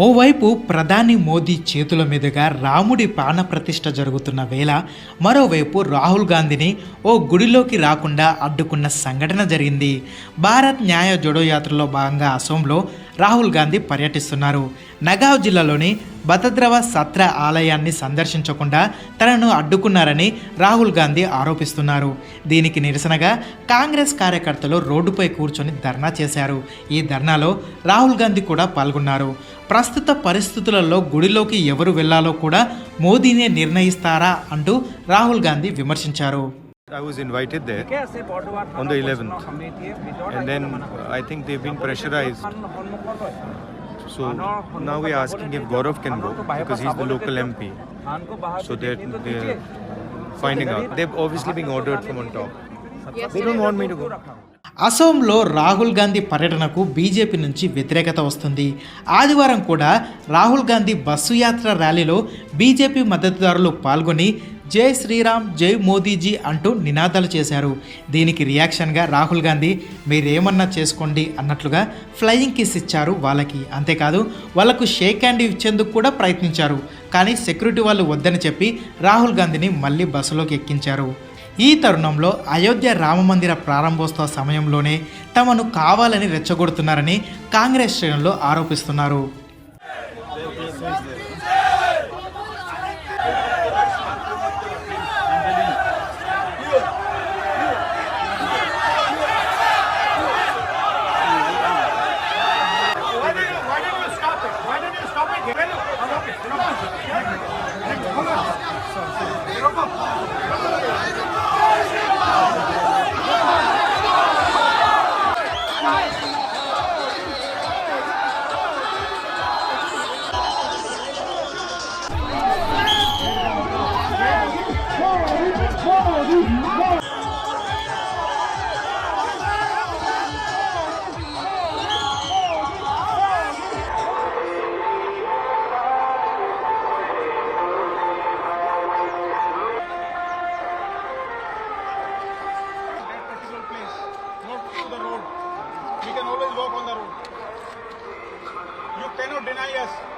ఓవైపు ప్రధాని మోదీ చేతుల మీదుగా రాముడి ప్రాణప్రతిష్ఠ జరుగుతున్న వేళ మరోవైపు రాహుల్ గాంధీని ఓ గుడిలోకి రాకుండా అడ్డుకున్న సంఘటన జరిగింది. భారత్ న్యాయ జోడో యాత్రలో భాగంగా అసోంలో రాహుల్ గాంధీ పర్యటిస్తున్నారు. నగావ్ జిల్లాలోని భద్రద్రవ సత్ర ఆలయాన్ని సందర్శించకుండా తనను అడ్డుకున్నారని రాహుల్ గాంధీ ఆరోపిస్తున్నారు. దీనికి నిరసనగా కాంగ్రెస్ కార్యకర్తలు రోడ్డుపై కూర్చొని ధర్నా చేశారు. ఈ ధర్నాలో రాహుల్ గాంధీ కూడా పాల్గొన్నారు. ప్రస్తుత పరిస్థితులలో గుడిలోకి ఎవరు వెళ్ళాలో కూడా మోదీనే నిర్ణయిస్తారా అంటూ రాహుల్ గాంధీ విమర్శించారు. I was invited there on the 11th, and then I think they've been pressurized. So now we're asking if Gaurav can go because he's the local MP. So they're, they're finding out. They've obviously been ordered from on top. They don't want me to go. అసోంలో Rahul Gandhi పర్యటనకు BJP నుంచి వ్యతిరేకత వస్తుంది. ఆదివారం కూడా Rahul Gandhi bus యాత్ర ర్యాలీలో BJP మద్దతుదారులు పాల్గొని జై శ్రీరామ్ జై మోదీజీ అంటూ నినాదాలు చేశారు. దీనికి రియాక్షన్గా రాహుల్ గాంధీ మీరేమన్నా చేసుకోండి అన్నట్లుగా ఫ్లయింగ్ కిస్ ఇచ్చారు వాళ్ళకి. అంతేకాదు వాళ్ళకు షేక్ హ్యాండ్ ఇచ్చేందుకు కూడా ప్రయత్నించారు. కానీ సెక్యూరిటీ వాళ్ళు వద్దని చెప్పి రాహుల్ గాంధీని మళ్ళీ బస్సులోకి ఎక్కించారు. ఈ తరుణంలో అయోధ్య రామమందిర ప్రారంభోత్సవ సమయంలోనే తమను కావాలని రెచ్చగొడుతున్నారని కాంగ్రెస్ శ్రేణులు ఆరోపిస్తున్నారు. on the road. You cannot deny us.